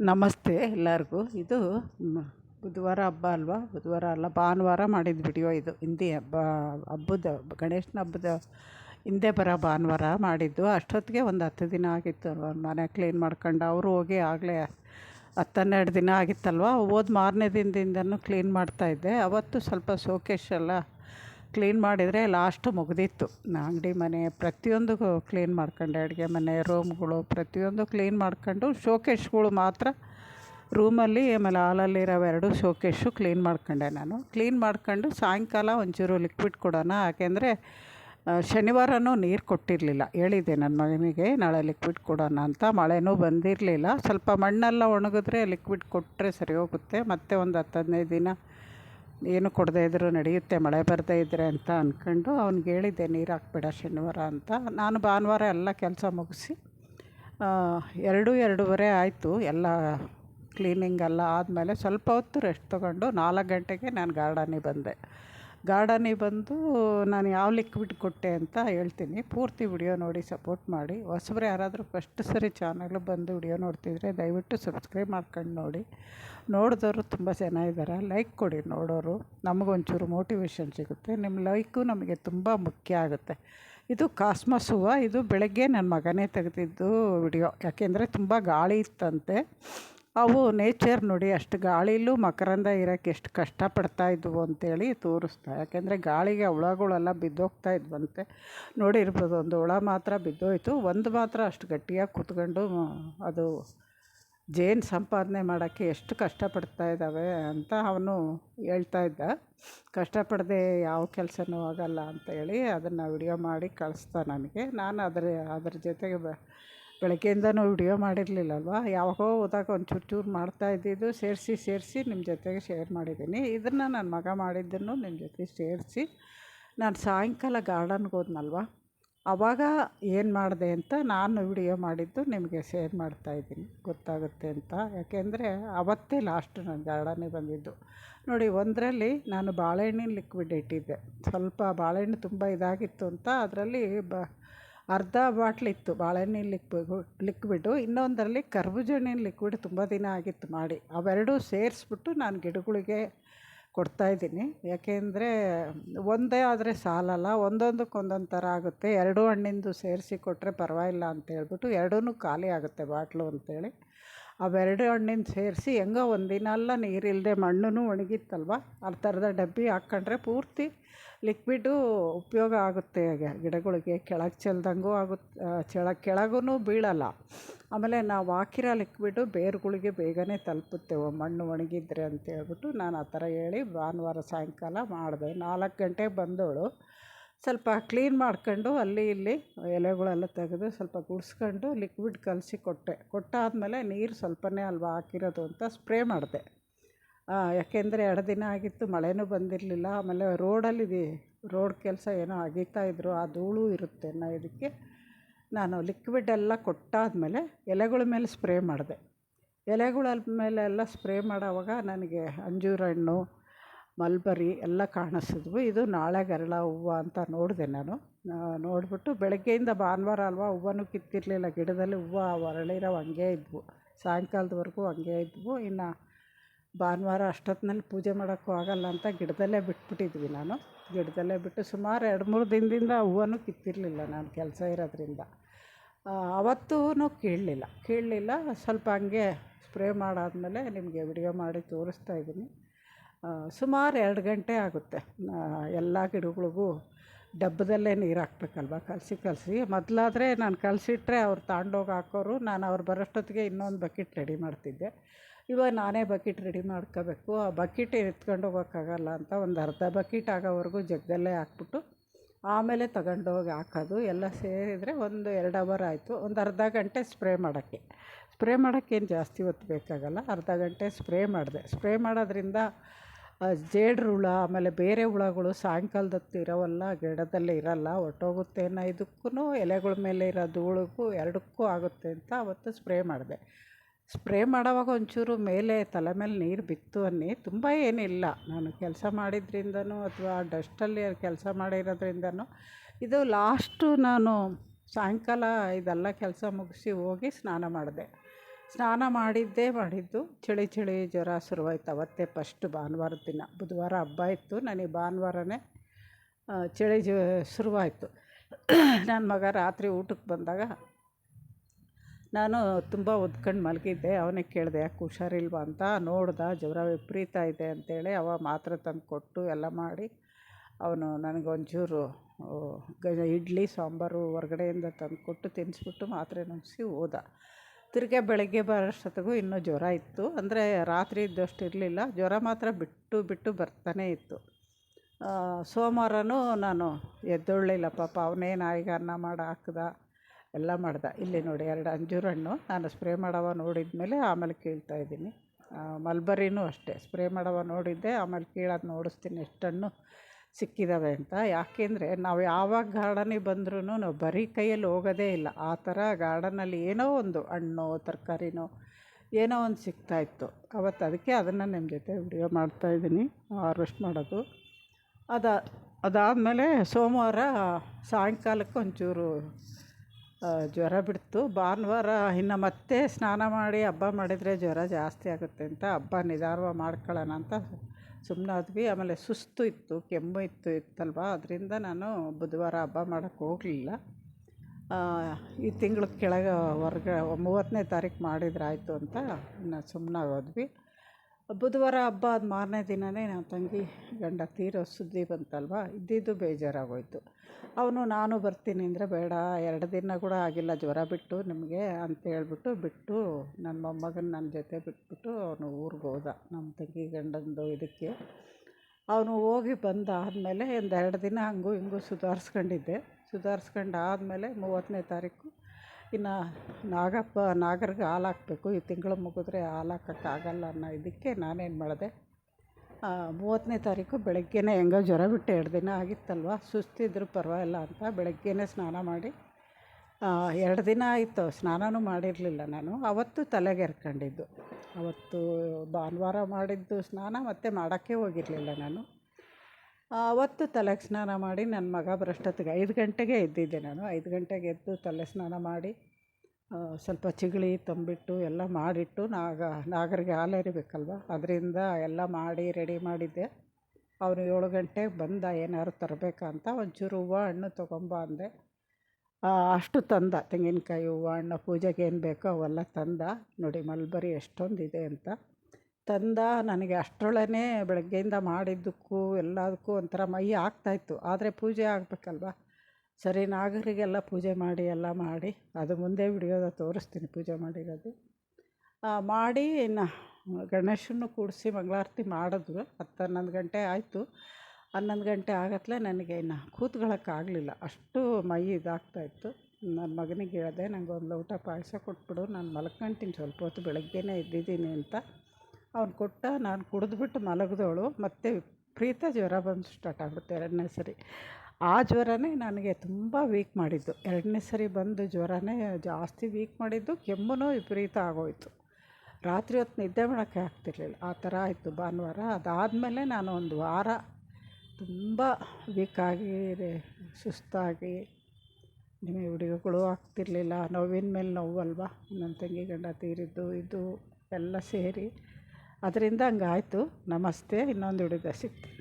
ನಮಸ್ತೆ ಎಲ್ಲರಿಗೂ. ಇದು ಬುಧವಾರ ಹಬ್ಬ ಅಲ್ವಾ? ಬುಧವಾರ ಅಲ್ಲ, ಭಾನುವಾರ ಮಾಡಿದ ವಿಡಿಯೋ ಇದು. ಹಿಂದಿ ಹಬ್ಬ, ಹಬ್ಬದ, ಗಣೇಶನ ಹಬ್ಬದ ಹಿಂದೆ ಬರೋ ಭಾನುವಾರ ಮಾಡಿದ್ದು. ಅಷ್ಟೊತ್ತಿಗೆ ಒಂದು ಹತ್ತು ದಿನ ಆಗಿತ್ತು ಅಲ್ವಾ? ಮನೆ ಕ್ಲೀನ್ ಮಾಡ್ಕೊಂಡು ಅವರು ಹೋಗಿ ಆಗಲೇ ಹತ್ತನ್ನೆರಡು ದಿನ ಆಗಿತ್ತಲ್ವ? ಹೋದ ಮಾರನೇ ದಿನದಿಂದನೂ ಕ್ಲೀನ್ ಮಾಡ್ತಾಯಿದ್ದೆ ಅವತ್ತು ಸ್ವಲ್ಪ ಶೋಕೇಶ್ ಎಲ್ಲ ಕ್ಲೀನ್ ಮಾಡಿದರೆ ಲಾಸ್ಟ್ ನಾ ಅಂಗಡಿ ಮನೆ ಪ್ರತಿಯೊಂದಕ್ಕೂ ಕ್ಲೀನ್ ಮಾಡ್ಕೊಂಡೆ. ಅಡುಗೆ ಮನೆ ರೂಮ್ಗಳು ಪ್ರತಿಯೊಂದು ಕ್ಲೀನ್ ಮಾಡ್ಕೊಂಡು ಶೋಕೇಶ್ಗಳು ಮಾತ್ರ ರೂಮಲ್ಲಿ ಆಮೇಲೆ ಹಾಲಲ್ಲಿರೋ ಎರಡು ಶೋಕೇಶು ಕ್ಲೀನ್ ಮಾಡ್ಕೊಂಡೆ ನಾನು. ಕ್ಲೀನ್ ಮಾಡ್ಕೊಂಡು ಸಾಯಂಕಾಲ ಒಂಚೂರು ಲಿಕ್ವಿಡ್ ಕೊಡೋಣ. ಯಾಕೆಂದರೆ ಶನಿವಾರನೂ ನೀರು ಕೊಟ್ಟಿರಲಿಲ್ಲ. ಹೇಳಿದ್ದೆ ನನ್ನ ಮಗನಿಗೆ, ನಾಳೆ ಲಿಕ್ವಿಡ್ ಕೊಡೋಣ ಅಂತ. ಮಳೆನೂ ಬಂದಿರಲಿಲ್ಲ. ಸ್ವಲ್ಪ ಮಣ್ಣೆಲ್ಲ ಒಣಗಿದ್ರೆ ಲಿಕ್ವಿಡ್ ಕೊಟ್ಟರೆ ಸರಿ ಹೋಗುತ್ತೆ. ಮತ್ತೆ ಒಂದು ಹತ್ತು ಹದಿನೈದು ದಿನ ಏನು ಕೊಡದೇ ಇದ್ದರೂ ನಡೆಯುತ್ತೆ, ಮಳೆ ಬರದೇ ಇದ್ದರೆ ಅಂತ ಅಂದ್ಕೊಂಡು ಅವ್ನಿಗೆ ಹೇಳಿದ್ದೆ, ನೀರು ಹಾಕ್ಬೇಡ ಶನಿವಾರ ಅಂತ. ನಾನು ಭಾನುವಾರ ಎಲ್ಲ ಕೆಲಸ ಮುಗಿಸಿ ಎರಡು, ಎರಡೂವರೆ ಆಯಿತು, ಎಲ್ಲ ಕ್ಲೀನಿಂಗ್ ಎಲ್ಲ ಆದಮೇಲೆ ಸ್ವಲ್ಪ ಹೊತ್ತು ರೆಸ್ಟ್ ತೊಗೊಂಡು ನಾಲ್ಕು ಗಂಟೆಗೆ ನಾನು ಗಾರ್ಡನಿಗೆ ಬಂದೆ. ಗಾರ್ಡನಿಗೆ ಬಂದು ನಾನು ಯಾವ ಲಿಕ್ವಿಡ್ ಕೊಟ್ಟೆ ಅಂತ ಹೇಳ್ತೀನಿ. ಪೂರ್ತಿ ವಿಡಿಯೋ ನೋಡಿ ಸಪೋರ್ಟ್ ಮಾಡಿ. ಹೊಸಬ್ರು ಯಾರಾದರೂ ಫಸ್ಟ್ ಸರಿ ಚಾನಲ್ ಬಂದು ವಿಡಿಯೋ ನೋಡ್ತಿದ್ರೆ ದಯವಿಟ್ಟು ಸಬ್ಸ್ಕ್ರೈಬ್ ಮಾಡ್ಕೊಂಡು ನೋಡಿ. ನೋಡಿದವರು ತುಂಬ ಜನ ಇದ್ದಾರೆ ಲೈಕ್ ಕೊಡಿ ನೋಡೋರು. ನಮಗೊಂಚೂರು ಮೋಟಿವೇಶನ್ ಸಿಗುತ್ತೆ. ನಿಮ್ಮ ಲೈಕು ನಮಗೆ ತುಂಬ ಮುಖ್ಯ ಆಗುತ್ತೆ. ಇದು ಕಾಸ್ಮಸ್ ಹೂವು. ಇದು ಬೆಳಗ್ಗೆ ನನ್ನ ಮಗನೇ ತೆಗೆದಿದ್ದು ವಿಡಿಯೋ. ಯಾಕೆಂದರೆ ತುಂಬ ಗಾಳಿ ಇತ್ತಂತೆ. ಅವು ನೇಚರ್ ನೋಡಿ ಅಷ್ಟು ಗಾಳಿಲೂ ಮಕರಂದ ಇರೋಕ್ಕೆ ಎಷ್ಟು ಕಷ್ಟಪಡ್ತಾ ಇದ್ವು ಅಂತೇಳಿ ತೋರಿಸ್ತಾ. ಯಾಕೆಂದರೆ ಗಾಳಿಗೆ ಹುಳಗಳೆಲ್ಲ ಬಿದ್ದೋಗ್ತಾ ಇದ್ವಂತೆ. ನೋಡಿರ್ಬೋದು ಒಂದು ಹುಳ ಮಾತ್ರ ಬಿದ್ದೋಯ್ತು. ಒಂದು ಮಾತ್ರ ಅಷ್ಟು ಗಟ್ಟಿಯಾಗಿ ಕೂತ್ಕೊಂಡು ಅದು ಜೇನು ಸಂಪಾದನೆ ಮಾಡೋಕ್ಕೆ ಎಷ್ಟು ಕಷ್ಟಪಡ್ತಾ ಇದ್ದಾವೆ ಅಂತ ಅವನು ಹೇಳ್ತಾ ಇದ್ದ. ಕಷ್ಟಪಡದೆ ಯಾವ ಕೆಲಸನೂ ಆಗಲ್ಲ ಅಂತ ಹೇಳಿ ಅದನ್ನು ವಿಡಿಯೋ ಮಾಡಿ ಕಳಿಸ್ದ ನನಗೆ. ನಾನು ಅದರ, ಅದ್ರ ಜೊತೆಗೆ ಬ ಬೆಳಗ್ಗೆಯಿಂದನೂ ವಿಡಿಯೋ ಮಾಡಿರಲಿಲ್ಲಲ್ವ? ಯಾವಾಗೋ ಹೋದಾಗ ಒಂದು ಚೂರು ಚೂರು ಮಾಡ್ತಾ ಇದ್ದಿದ್ದು ಸೇರಿಸಿ ಸೇರಿಸಿ ನಿಮ್ಮ ಜೊತೆಗೆ ಶೇರ್ ಮಾಡಿದ್ದೀನಿ. ಇದನ್ನು ನನ್ನ ಮಗ ಮಾಡಿದ್ದನ್ನು ನಿಮ್ಮ ಜೊತೆ ಸೇರಿಸಿ ನಾನು ಸಾಯಂಕಾಲ ಗಾರ್ಡನ್ಗೆ ಹೋದ್ನಲ್ವ? ಆವಾಗ ಏನು ಮಾಡಿದೆ ಅಂತ ನಾನು ವಿಡಿಯೋ ಮಾಡಿದ್ದು ನಿಮಗೆ ಶೇರ್ ಮಾಡ್ತಾ ಇದ್ದೀನಿ. ಗೊತ್ತಾಗುತ್ತೆ ಅಂತ. ಯಾಕೆಂದರೆ ಅವತ್ತೇ ಲಾಸ್ಟ್ ನಾನು ಗಾರ್ಡನಿಗೆ ಬಂದಿದ್ದು. ನೋಡಿ, ಒಂದರಲ್ಲಿ ನಾನು ಬಾಳೆಹಣ್ಣಿನ ಲಿಕ್ವಿಡ್ ಇಟ್ಟಿದ್ದೆ. ಸ್ವಲ್ಪ ಬಾಳೆಹಣ್ಣು ತುಂಬ ಇದಾಗಿತ್ತು ಅಂತ. ಅದರಲ್ಲಿ ಬ ಅರ್ಧ ಬಾಟ್ಲಿತ್ತು ಬಾಳೆಹಣ್ಣಿನ ಲಿಕ್ವಿಡ್ ಲಿಕ್ವಿಡು. ಇನ್ನೊಂದರಲ್ಲಿ ಕರ್ಬೂಜ ಹಣ್ಣಿನ ಲಿಕ್ವಿಡ್ ತುಂಬ ದಿನ ಆಗಿತ್ತು ಮಾಡಿ. ಅವೆರಡೂ ಸೇರಿಸ್ಬಿಟ್ಟು ನಾನು ಗಿಡಗಳಿಗೆ ಕೊಡ್ತಾಯಿದ್ದೀನಿ ಯಾಕೆಂದರೆ ಒಂದೇ ಆದರೆ ಸಾಲಲ್ಲ, ಒಂದೊಂದಕ್ಕೆ ಒಂದೊಂದು ಥರ ಆಗುತ್ತೆ. ಎರಡೂ ಹಣ್ಣಿಂದು ಸೇರಿಸಿ ಕೊಟ್ಟರೆ ಪರವಾಗಿಲ್ಲ ಅಂತ ಹೇಳ್ಬಿಟ್ಟು ಎರಡೂ ಖಾಲಿ ಆಗುತ್ತೆ ಬಾಟ್ಲು ಅಂತೇಳಿ. ಅವೆರಡು ಹಣ್ಣಿನ ಸೇರಿಸಿ ಹೆಂಗೋ ಒಂದಿನ ಎಲ್ಲ ನೀರಿಲ್ಲದೆ ಮಣ್ಣು ಒಣಗಿತ್ತಲ್ವ? ಆ ಥರದ ಡಬ್ಬಿ ಹಾಕ್ಕೊಂಡ್ರೆ ಪೂರ್ತಿ ಲಿಕ್ವಿಡು ಉಪಯೋಗ ಆಗುತ್ತೆ. ಗಿಡಗಳಿಗೆ ಕೆಳಗೆ ಚೆಲ್ದಂಗೂ ಆಗುತ್ತೆ ಚೆಳ ಕೆಳಗೂ ಬೀಳಲ್ಲ. ಆಮೇಲೆ ನಾವು ಹಾಕಿರೋ ಲಿಕ್ವಿಡು ಬೇರುಗಳಿಗೆ ಬೇಗನೆ ತಲುಪುತ್ತೆ ಮಣ್ಣು ಒಣಗಿದ್ರೆ ಅಂತ ಹೇಳ್ಬಿಟ್ಟು ನಾನು ಆ ಥರ ಹೇಳಿ ಭಾನುವಾರ ಸಾಯಂಕಾಲ ಮಾಡಿದೆ. ನಾಲ್ಕು ಗಂಟೆಗೆ ಬಂದವಳು. ಸ್ವಲ್ಪ ಕ್ಲೀನ್ ಮಾಡ್ಕೊಂಡು ಅಲ್ಲಿ ಇಲ್ಲಿ ಎಲೆಗಳೆಲ್ಲ ತೆಗೆದು ಸ್ವಲ್ಪ ಗುಡಿಸ್ಕೊಂಡು ಲಿಕ್ವಿಡ್ ಕಲಸಿ ಕೊಟ್ಟೆ. ಕೊಟ್ಟಾದಮೇಲೆ ನೀರು ಸ್ವಲ್ಪನೇ ಅಲ್ವಾ ಹಾಕಿರೋದು ಅಂತ ಸ್ಪ್ರೇ ಮಾಡಿದೆ. ಯಾಕೆಂದರೆ ಎರಡು ದಿನ ಆಗಿತ್ತು, ಮಳೆನೂ ಬಂದಿರಲಿಲ್ಲ. ಆಮೇಲೆ ರೋಡಲ್ಲಿ ರೋಡ್ ಕೆಲಸ ಏನೋ ಅಗೀತಾ ಇದ್ರು, ಆ ಧೂಳು ಇರುತ್ತೆ ನಾ ಇದಕ್ಕೆ ನಾನು ಲಿಕ್ವಿಡ್ ಎಲ್ಲ ಕೊಟ್ಟಾದಮೇಲೆ ಎಲೆಗಳ ಮೇಲೆ ಸ್ಪ್ರೇ ಮಾಡಿದೆ. ಎಲೆಗಳ ಮೇಲೆ ಎಲ್ಲ ಸ್ಪ್ರೇ ಮಾಡೋವಾಗ ನನಗೆ ಅಂಜೂರ ಹಣ್ಣು ಮಲ್ಬರಿ ಎಲ್ಲ ಕಾಣಿಸಿದ್ವು. ಇದು ನಾಳೆ ಗರಳ ಹೂವು ಅಂತ ನೋಡಿದೆ ನಾನು. ನೋಡಿಬಿಟ್ಟು ಬೆಳಗ್ಗೆಯಿಂದ ಭಾನುವಾರ ಅಲ್ವಾ ಹೂವನೂ ಕಿತ್ತಿರಲಿಲ್ಲ. ಗಿಡದಲ್ಲಿ ಹೂವು ಅರಳಿರೋ ಹಂಗೆ ಇದ್ವು. ಸಾಯಂಕಾಲದವರೆಗೂ ಹಂಗೆ ಇದ್ವು. ಇನ್ನು ಭಾನುವಾರ ಅಷ್ಟೊತ್ತಿನಲ್ಲಿ ಪೂಜೆ ಮಾಡೋಕ್ಕೂ ಆಗಲ್ಲ ಅಂತ ಗಿಡದಲ್ಲೇ ಬಿಟ್ಬಿಟ್ಟಿದ್ವಿ ನಾನು. ಗಿಡದಲ್ಲೇ ಬಿಟ್ಟು ಸುಮಾರು ಎರಡು ಮೂರು ದಿನದಿಂದ ಹೂವನೂ ಕಿತ್ತಿರಲಿಲ್ಲ ನಾನು ಕೆಲಸ ಇರೋದ್ರಿಂದ. ಅವತ್ತೂ ಕೀಳಲಿಲ್ಲ. ಕೀಳಲಿಲ್ಲ. ಸ್ವಲ್ಪ ಹಂಗೆ ಸ್ಪ್ರೇ ಮಾಡಾದಮೇಲೆ ನಿಮಗೆ ವಿಡಿಯೋ ಮಾಡಿ ತೋರಿಸ್ತಾ ಇದ್ದೀನಿ. ಸುಮಾರು ಎರಡು ಗಂಟೆ ಆಗುತ್ತೆ. ಎಲ್ಲ ಗಿಡಗಳಿಗೂ ಡಬ್ಬದಲ್ಲೇ ನೀರು ಹಾಕ್ಬೇಕಲ್ವ? ಕಲಸಿ ಕಲಸಿ. ಮೊದಲಾದರೆ ನಾನು ಕಲಸಿಟ್ರೆ ಅವ್ರು ತಗೊಂಡೋಗಿ ಹಾಕೋರು. ನಾನು ಅವ್ರು ಬರೋಷ್ಟೊತ್ತಿಗೆ ಇನ್ನೊಂದು ಬಕೆಟ್ ರೆಡಿ ಮಾಡ್ತಿದ್ದೆ. ಇವಾಗ ನಾನೇ ಬಕೆಟ್ ರೆಡಿ ಮಾಡ್ಕೋಬೇಕು. ಆ ಬಕೆಟ್ ಎತ್ಕೊಂಡು ಹೋಗೋಕ್ಕಾಗಲ್ಲ ಅಂತ ಒಂದು ಅರ್ಧ ಬಕೆಟ್ ಆಗೋವರೆಗೂ ಜಗ್ಗಲ್ಲೇ ಹಾಕ್ಬಿಟ್ಟು ಆಮೇಲೆ ತಗೊಂಡೋಗಿ ಹಾಕೋದು. ಎಲ್ಲ ಸೇರಿದರೆ ಒಂದು ಎರಡು ಅವರ್ ಆಯಿತು. ಒಂದು ಅರ್ಧ ಗಂಟೆ ಸ್ಪ್ರೇ ಮಾಡೋಕ್ಕೆ. ಸ್ಪ್ರೇ ಮಾಡೋಕ್ಕೇನು ಜಾಸ್ತಿ ಹೊತ್ತು ಬೇಕಾಗಲ್ಲ. ಅರ್ಧ ಗಂಟೆ ಸ್ಪ್ರೇ ಮಾಡಿದೆ. ಸ್ಪ್ರೇ ಮಾಡೋದ್ರಿಂದ ಜೇಡ್ರ ಹುಳ, ಆಮೇಲೆ ಬೇರೆ ಹುಳಗಳು ಸಾಯಂಕಾಲದ ಹೊತ್ತು ಇರೋವಲ್ಲ, ಗಿಡದಲ್ಲಿ ಇರೋಲ್ಲ ಹೊರ್ಟೋಗುತ್ತೆ ಅನ್ನೋ ಇದಕ್ಕೂ ಎಲೆಗಳ ಮೇಲೆ ಇರೋ ಧೂಳಿಗೂ ಎರಡಕ್ಕೂ ಆಗುತ್ತೆ ಅಂತ ಅವತ್ತು ಸ್ಪ್ರೇ ಮಾಡಿದೆ. ಸ್ಪ್ರೇ ಮಾಡೋವಾಗ ಒಂಚೂರು ಮೇಲೆ ತಲೆ ಮೇಲೆ ನೀರು ಬಿತ್ತು ಅನ್ನಿ, ತುಂಬ ಏನಿಲ್ಲ. ನಾನು ಕೆಲಸ ಮಾಡಿದ್ರಿಂದನೂ ಅಥವಾ ಡಸ್ಟಲ್ಲಿ ಕೆಲಸ ಮಾಡಿರೋದ್ರಿಂದನೂ, ಇದು ಲಾಸ್ಟು ನಾನು ಸಾಯಂಕಾಲ ಇದೆಲ್ಲ ಕೆಲಸ ಮುಗಿಸಿ ಹೋಗಿ ಸ್ನಾನ ಮಾಡಿದೆ. ಸ್ನಾನ ಮಾಡಿದ್ದೇ ಮಾಡಿದ್ದು. ಚಳಿ ಚಳಿ ಜ್ವರ ಶುರುವಾಯ್ತು. ಅವತ್ತೇ ಫಸ್ಟ್ ಭಾನುವಾರದ ದಿನ. ಬುಧವಾರ ಹಬ್ಬ ಇತ್ತು. ನನಗೆ ಭಾನುವಾರನೇ ಚಳಿ ಜ ಶುರುವಾಯಿತು. ನನ್ನ ಮಗ ರಾತ್ರಿ ಊಟಕ್ಕೆ ಬಂದಾಗ ನಾನು ತುಂಬ ಒದ್ಕೊಂಡು ಮಲಗಿದ್ದೆ. ಅವನಿಗೆ ಕೇಳಿದೆ, ಯಾಕೆ ಹುಷಾರಿಲ್ವಾ ಅಂತ. ನೋಡ್ದ, ಜ್ವರ ವಿಪರೀತ ಇದೆ ಅಂತೇಳಿ ಅವ ಮಾತ್ರೆ ತಂದು ಕೊಟ್ಟು ಎಲ್ಲ ಮಾಡಿ ಅವನು ನನಗೊಂಚೂರು ಇಡ್ಲಿ, ಸಾಂಬಾರು ಹೊರಗಡೆಯಿಂದ ತಂದು ಕೊಟ್ಟು ತಿನ್ನಿಸ್ಬಿಟ್ಟು ಮಾತ್ರೆ ನುಂಗಿಸಿ ಹೋದ. ತಿರ್ಗಾ ಬೆಳಗ್ಗೆ ಬರೋಷ್ಟೊತ್ತಿಗೂ ಇನ್ನೂ ಜ್ವರ ಇತ್ತು. ಅಂದರೆ ರಾತ್ರಿ ಇದ್ದಷ್ಟು ಇರಲಿಲ್ಲ. ಜ್ವರ ಮಾತ್ರ ಬಿಟ್ಟು ಬಿಟ್ಟು ಬರ್ತಾನೇ ಇತ್ತು. ಸೋಮವಾರನೂ ನಾನು ಎದ್ದೊಳ್ಳಿಲ್ಲ. ಪಾಪ ಅವನೇನು ಈಗ ಅನ್ನ ಮಾಡಿ, ಹಾಕ್ದ, ಎಲ್ಲ ಮಾಡ್ದ. ಇಲ್ಲಿ ನೋಡಿ ಎರಡು ಅಂಜೂರ ಹಣ್ಣು ನಾನು ಸ್ಪ್ರೇ ಮಾಡವ ನೋಡಿದ ಮೇಲೆ ಆಮೇಲೆ ಕೀಳ್ತಾ ಇದ್ದೀನಿ. ಮಲ್ಬರಿನೂ ಅಷ್ಟೇ. ಸ್ಪ್ರೇ ಮಾಡವ ನೋಡಿದ್ದೆ. ಆಮೇಲೆ ಕೀಳೋದು ನೋಡಿಸ್ತೀನಿ ಎಷ್ಟು ಹಣ್ಣು ಸಿಕ್ಕಿದ್ದಾವೆ ಅಂತ. ಯಾಕೆಂದರೆ ನಾವು ಯಾವಾಗ ಗಾರ್ಡನಿಗೆ ಬಂದ್ರೂ ನಾವು ಬರೀ ಕೈಯಲ್ಲಿ ಹೋಗೋದೇ ಇಲ್ಲ. ಆ ಥರ ಗಾರ್ಡನಲ್ಲಿ ಏನೋ ಒಂದು ಹಣ್ಣು, ತರಕಾರಿನೋ ಏನೋ ಒಂದು ಸಿಗ್ತಾಯಿತ್ತು ಅವತ್ತು ಅದಕ್ಕೆ ಅದನ್ನು ನಿಮ್ಮ ಜೊತೆ ವಿಡಿಯೋ ಮಾಡ್ತಾಯಿದ್ದೀನಿ ಹಾರ್ವೆಸ್ಟ್ ಮಾಡೋದು. ಅದ, ಅದಾದಮೇಲೆ ಸೋಮವಾರ ಸಾಯಂಕಾಲಕ್ಕೆ ಒಂಚೂರು ಜ್ವರ ಬಿಡ್ತು. ಭಾನುವಾರ ಇನ್ನು ಮತ್ತೆ ಸ್ನಾನ ಮಾಡಿ ಹಬ್ಬ ಮಾಡಿದರೆ ಜ್ವರ ಜಾಸ್ತಿ ಆಗುತ್ತೆ ಅಂತ ಹಬ್ಬ ನಿಧಾನವಾಗಿ ಮಾಡ್ಕೊಳ್ಳೋಣ ಅಂತ ಸುಮ್ಮನಾದ್ವಿ ಆಮೇಲೆ ಸುಸ್ತು ಇತ್ತು, ಕೆಮ್ಮು ಇತ್ತು, ಇತ್ತಲ್ವ? ಅದರಿಂದ ನಾನು ಬುಧವಾರ ಹಬ್ಬ ಮಾಡೋಕ್ಕೆ ಹೋಗಲಿಲ್ಲ. ಈ ತಿಂಗಳ ಕೆಳಗೆ ಹೊರ್ಗ ಮೂವತ್ತನೇ ತಾರೀಕು ಮಾಡಿದ್ರೆ ಆಯಿತು ಅಂತ ಸುಮ್ಮನಾಗೋದ್ವಿ ಬುಧವಾರ ಹಬ್ಬ ಆದ ಮಾರನೇ ದಿನವೇ ನನ್ನ ತಂಗಿ ಗಂಡ ತೀರೋ ಸುದ್ದಿ ಬಂತಲ್ವ? ಇದ್ದಿದ್ದು ಬೇಜಾರಾಗೋಯ್ತು. ಅವನು, ನಾನು ಬರ್ತೀನಿ ಅಂದರೆ ಬೇಡ, ಎರಡು ದಿನ ಕೂಡ ಆಗಿಲ್ಲ, ಜ್ವರ ಬಿಟ್ಟು ನಿಮಗೆ ಅಂತ ಹೇಳ್ಬಿಟ್ಟು ಬಿಟ್ಟು ನನ್ನ ಮೊಮ್ಮಗನ ನನ್ನ ಜೊತೆ ಬಿಟ್ಬಿಟ್ಟು ಅವನು ಊರಿಗೆ ಹೋದ ನಮ್ಮ ತಂಗಿ ಗಂಡಂದು ಇದಕ್ಕೆ. ಅವನು ಹೋಗಿ ಬಂದ ಒಂದು ಎರಡು ದಿನ ಹಂಗೂ ಹಿಂಗೂ ಸುಧಾರಿಸ್ಕೊಂಡಿದ್ದೆ. ಸುಧಾರಿಸ್ಕೊಂಡಾದ್ಮೇಲೆ ಮೂವತ್ತನೇ ತಾರೀಕು ಇನ್ನು ನಾಗಪ್ಪ, ನಾಗರಿಗೆ ಹಾಲು ಹಾಕಬೇಕು. ಈ ತಿಂಗಳು ಮುಗಿದ್ರೆ ಹಾಲು ಹಾಕೋಕ್ಕಾಗಲ್ಲ ಅನ್ನೋ ಇದಕ್ಕೆ ನಾನೇನು ಮಾಡಿದೆ. ಮೂವತ್ತನೇ ತಾರೀಕು ಬೆಳಗ್ಗೆನೇ ಹೆಂಗೋ ಜ್ವರ ಬಿಟ್ಟು ಎರಡು ದಿನ ಆಗಿತ್ತಲ್ವ? ಸುಸ್ತಿದ್ರು ಪರವಾಗಿಲ್ಲ ಅಂತ ಬೆಳಗ್ಗೆನೇ ಸ್ನಾನ ಮಾಡಿ ಎರಡು ದಿನ ಆಯಿತು. ಸ್ನಾನನೂ ಮಾಡಿರಲಿಲ್ಲ ನಾನು. ಅವತ್ತು ತಲೆಗೆ ಎರ್ಕೊಂಡಿದ್ದು. ಅವತ್ತು ಭಾನುವಾರ ಮಾಡಿದ್ದು ಸ್ನಾನ, ಮತ್ತೆ ಮಾಡೋಕ್ಕೆ ಹೋಗಿರಲಿಲ್ಲ ನಾನು. ಅವತ್ತು ತಲೆಗೆ ಸ್ನಾನ ಮಾಡಿ ನನ್ನ ಮಗ ಬರೋಷ್ಟೊತ್ತಿಗೆ ಐದು ಗಂಟೆಗೆ ಎದ್ದಿದ್ದೆ ನಾನು. ಐದು ಗಂಟೆಗೆ ಎದ್ದು ತಲೆ ಸ್ನಾನ ಮಾಡಿ ಸ್ವಲ್ಪ ಚಿಗಳಿ ತಂಬಿಟ್ಟು ಎಲ್ಲ ಮಾಡಿಟ್ಟು ನಾಗ, ನಾಗರಿಗೆ ಹಾಲು ಎರಿಬೇಕಲ್ವ ಅದರಿಂದ ಎಲ್ಲ ಮಾಡಿ ರೆಡಿ ಮಾಡಿದ್ದೆ. ಅವನು ಏಳು ಗಂಟೆಗೆ ಬಂದ, ಏನಾದ್ರು ತರಬೇಕಂತ ಒಂಚೂರು ಹೂವು, ಹಣ್ಣು ತೊಗೊಂಬ ಅಂದೆ. ಅಷ್ಟು ತಂದ, ತೆಂಗಿನಕಾಯಿ ಹೂವು, ಹಣ್ಣು, ಪೂಜೆಗೆ ಏನು ಬೇಕೋ ಅವೆಲ್ಲ ತಂದ. ನೋಡಿ ಮಲ್ಬರಿ ಎಷ್ಟೊಂದಿದೆ ಅಂತ. ತಂದ ನನಗೆ ಅಷ್ಟರೊಳನೆ ಬೆಳಗ್ಗೆಯಿಂದ ಮಾಡಿದ್ದಕ್ಕೂ ಎಲ್ಲದಕ್ಕೂ ಒಂಥರ ಮೈ ಆಗ್ತಾಯಿತ್ತು. ಆದರೆ ಪೂಜೆ ಆಗಬೇಕಲ್ವ? ಸರಿ, ನಾಗರಿಗೆಲ್ಲ ಪೂಜೆ ಮಾಡಿ, ಎಲ್ಲ ಮಾಡಿ, ಅದು ಮುಂದೆ ವಿಡಿಯೋದ ತೋರಿಸ್ತೀನಿ ಪೂಜೆ ಮಾಡಿರೋದು. ಮಾಡಿ, ಇನ್ನು ಗಣೇಶನ್ನು ಕೂಡಿಸಿ ಮಂಗಳಾರತಿ ಮಾಡಿದ್ರು ಹತ್ತು ಹನ್ನೊಂದು ಗಂಟೆ ಆಯಿತು. ಹನ್ನೊಂದು ಗಂಟೆ ಆಗತ್ಲೆ ನನಗೆ ಇನ್ನು ಕೂತ್ಕೊಳ್ಳೋಕ್ಕಾಗಲಿಲ್ಲ. ಅಷ್ಟು ಮೈ ಇದಾಗ್ತಾಯಿತ್ತು. ನನ್ನ ಮಗನಿಗೆ ಹೇಳಿದೆ ನನಗೆ ಒಂದು ಲೋಟ ಪಾಯಸ ಕೊಟ್ಬಿಡು, ನಾನು ಮಲ್ಕೊಂತೀನಿ. ಸ್ವಲ್ಪ ಹೊತ್ತು ಬೆಳಗ್ಗೆನೇ ಎದ್ದಿದ್ದೀನಿ ಅಂತ. ಅವ್ನು ಕೊಟ್ಟ ನಾನು ಕುಡಿದ್ಬಿಟ್ಟು ಮಲಗಿದವಳು, ಮತ್ತೆ ವಿಪರೀತ ಜ್ವರ ಬಂದು ಸ್ಟಾರ್ಟ್ ಆಗ್ಬಿಡುತ್ತೆ ಎರಡನೇ ಸರಿ. ಆ ಜ್ವರನೇ ನನಗೆ ತುಂಬ ವೀಕ್ ಮಾಡಿದ್ದು. ಎರಡನೇ ಸರಿ ಬಂದು ಜ್ವರನೇ ಜಾಸ್ತಿ ವೀಕ್ ಮಾಡಿದ್ದು ಕೆಮ್ಮು ವಿಪರೀತ ಆಗೋಯ್ತು. ರಾತ್ರಿ ಹೊತ್ತು ನಿದ್ದೆ ಮಾಡೋಕ್ಕೆ ಆಗ್ತಿರ್ಲಿಲ್ಲ. ಆ ಥರ ಆಯಿತು ಭಾನುವಾರ. ಅದಾದಮೇಲೆ ನಾನು ಒಂದು ವಾರ ತುಂಬ ವೀಕಾಗಿ ಸುಸ್ತಾಗಿ, ನಿಮಗೆ ಹುಡುಗಗಳು ಆಗ್ತಿರ್ಲಿಲ್ಲ, ನೋವಿನ ಮೇಲೆ ನೋವು ಅಲ್ವಾ? ನನ್ನ ತಂಗಿ ಗಂಡ ತೀರಿದ್ದು, ಇದು ಎಲ್ಲ ಸೇರಿ ಅದರಿಂದ ಹಂಗಾಯ್ತು. ನಮಸ್ತೆ. ಇನ್ನೊಂದು ಹುಡುಗ ಸಿಗ್ತೀನಿ.